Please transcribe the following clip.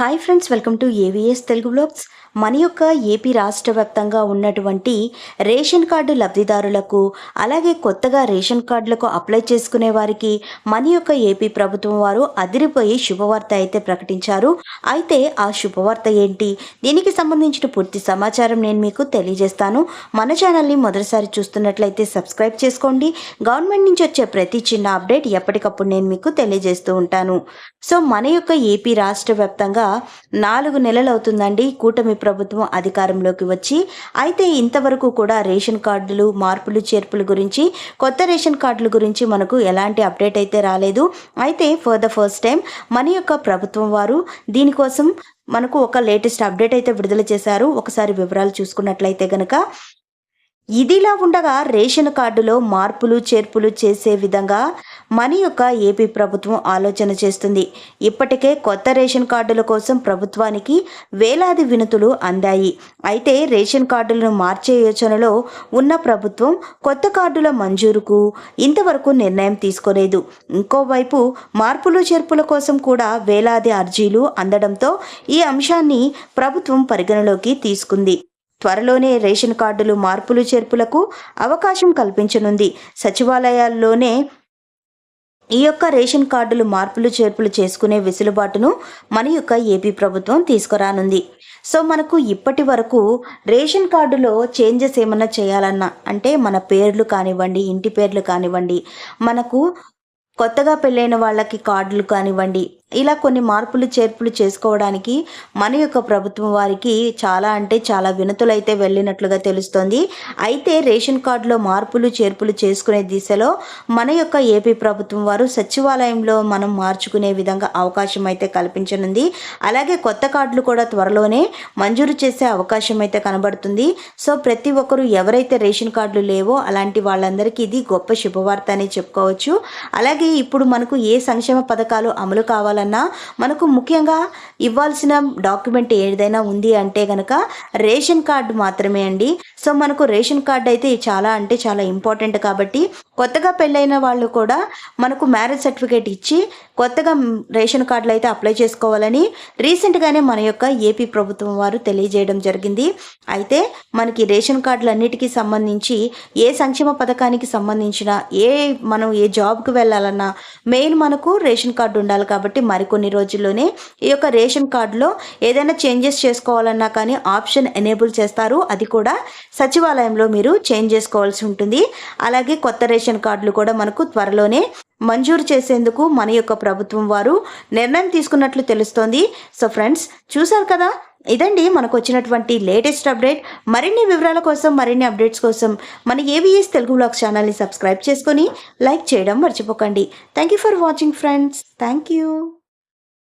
Hi friends welcome to AVS Telugu blogs మన యొక్క AP రాష్ట్ర వ్యాప్తంగా ఉన్నటువంటి రేషన్ కార్డు లబ్ధిదారులకు అలాగే కొత్తగా రేషన్ కార్డులకు అప్లై చేసుకునే వారికి మన యొక్క ఏపీ ప్రభుత్వం వారు అదిరిపోయి శుభవార్త అయితే ప్రకటించారు. అయితే ఆ శుభవార్త ఏంటి? దీనికి సంబంధించిన పూర్తి సమాచారం నేను మీకు తెలియజేస్తాను. మన ఛానల్ని మొదటిసారి చూస్తున్నట్లయితే సబ్స్క్రైబ్ చేసుకోండి. గవర్నమెంట్ నుంచి వచ్చే ప్రతి చిన్న అప్డేట్ ఎప్పటికప్పుడు నేను మీకు తెలియజేస్తూ ఉంటాను. సో మన యొక్క ఏపీ రాష్ట్ర వ్యాప్తంగా నాలుగు నెలలు అవుతుందండి కూటమి ప్రభుత్వం అధికారంలోకి వచ్చి అయితే ఇంతవరకు కూడా రేషన్ కార్డులు మార్పులు చేర్పుల గురించి కొత్త రేషన్ కార్డుల గురించి మనకు ఎలాంటి అప్డేట్ అయితే రాలేదు. అయితే ఫర్ ద ఫస్ట్ టైం మన యొక్క ప్రభుత్వం వారు దీనికోసం మనకు ఒక లేటెస్ట్ అప్డేట్ అయితే విడుదల చేశారు. ఒకసారి వివరాలు చూసుకున్నట్లయితే గనక ఇదిలా ఉండగా రేషన్ కార్డులో మార్పులు చేర్పులు చేసే విధంగా మన యొక్క ఏపీ ప్రభుత్వం ఆలోచన చేస్తుంది. ఇప్పటికే కొత్త రేషన్ కార్డుల కోసం ప్రభుత్వానికి వేలాది వినతులు అందాయి. అయితే రేషన్ కార్డులను మార్చే యోచనలో ఉన్న ప్రభుత్వం కొత్త కార్డుల మంజూరుకు ఇంతవరకు నిర్ణయం తీసుకోలేదు. ఇంకోవైపు మార్పులు చేర్పుల కోసం కూడా వేలాది అర్జీలు అందడంతో ఈ అంశాన్ని ప్రభుత్వం పరిగణలోకి తీసుకుంది. త్వరలోనే రేషన్ కార్డులు మార్పులు చేర్పులకు అవకాశం కల్పించనుంది. సచివాలయాల్లోనే ఈ యొక్క రేషన్ కార్డులు మార్పులు చేర్పులు చేసుకునే వెసులుబాటును మన యొక్క ఏపీ ప్రభుత్వం తీసుకురానుంది. సో మనకు ఇప్పటి వరకు రేషన్ కార్డులో చేంజెస్ ఏమన్నా చేయాలన్నా అంటే మన పేర్లు కానివ్వండి ఇంటి పేర్లు కానివ్వండి మనకు కొత్తగా పెళ్ళైన వాళ్ళకి కార్డులు కానివ్వండి ఇలా కొన్ని మార్పులు చేర్పులు చేసుకోవడానికి మన యొక్క ప్రభుత్వం వారికి చాలా అంటే చాలా వినతులు అయితే వెళ్ళినట్లుగా తెలుస్తోంది. అయితే రేషన్ కార్డులో మార్పులు చేర్పులు చేసుకునే దిశలో మన యొక్క ఏపీ ప్రభుత్వం వారు సచివాలయంలో మనం మార్చుకునే విధంగా అవకాశం అయితే కల్పించనుంది. అలాగే కొత్త కార్డులు కూడా త్వరలోనే మంజూరు చేసే అవకాశం అయితే కనబడుతుంది. సో ప్రతి ఒక్కరు ఎవరైతే రేషన్ కార్డులు లేవో అలాంటి వాళ్ళందరికీ ఇది గొప్ప శుభవార్త అని చెప్పుకోవచ్చు. అలాగే ఇప్పుడు మనకు ఏ సంక్షేమ పథకాలు అమలు కావాలో కావాలన్నా మనకు ముఖ్యంగా ఇవ్వాల్సిన డాక్యుమెంట్ ఏదైనా ఉంది అంటే కనుక రేషన్ కార్డు మాత్రమే అండి. సో మనకు రేషన్ కార్డు అయితే చాలా అంటే చాలా ఇంపార్టెంట్ కాబట్టి కొత్తగా పెళ్ళైన వాళ్ళు కూడా మనకు మ్యారేజ్ సర్టిఫికేట్ ఇచ్చి కొత్తగా రేషన్ కార్డులు అయితే అప్లై చేసుకోవాలని రీసెంట్గానే మన యొక్క ఏపీ ప్రభుత్వం వారు తెలియజేయడం జరిగింది. అయితే మనకి రేషన్ కార్డులన్నిటికీ సంబంధించి ఏ సంక్షేమ పథకానికి సంబంధించిన ఏ మనం ఏ జాబ్కి వెళ్ళాలన్నా మెయిన్ మనకు రేషన్ కార్డు ఉండాలి కాబట్టి మరికొన్ని రోజుల్లోనే ఈ యొక్క రేషన్ కార్డులో ఏదైనా చేంజెస్ చేసుకోవాలన్నా కానీ ఆప్షన్ ఎనేబుల్ చేస్తారు. అది కూడా సచివాలయంలో మీరు చేంజ్ చేసుకోవాల్సి ఉంటుంది. అలాగే కొత్త రేషన్ కార్డులు కూడా మనకు త్వరలోనే మంజూరు చేసేందుకు మన యొక్క ప్రభుత్వం వారు నిర్ణయం తీసుకున్నట్లు తెలుస్తోంది. సో ఫ్రెండ్స్ చూసారు కదా? ఇదండి మనకు వచ్చినటువంటి లేటెస్ట్ అప్డేట్. మరిన్ని వివరాల కోసం మరిన్ని అప్డేట్స్ కోసం మన ఏవిఎస్ తెలుగు బ్లాగ్ ఛానల్ని సబ్స్క్రైబ్ చేసుకొని లైక్ చేయడం మర్చిపోకండి. Thank you for watching friends thank you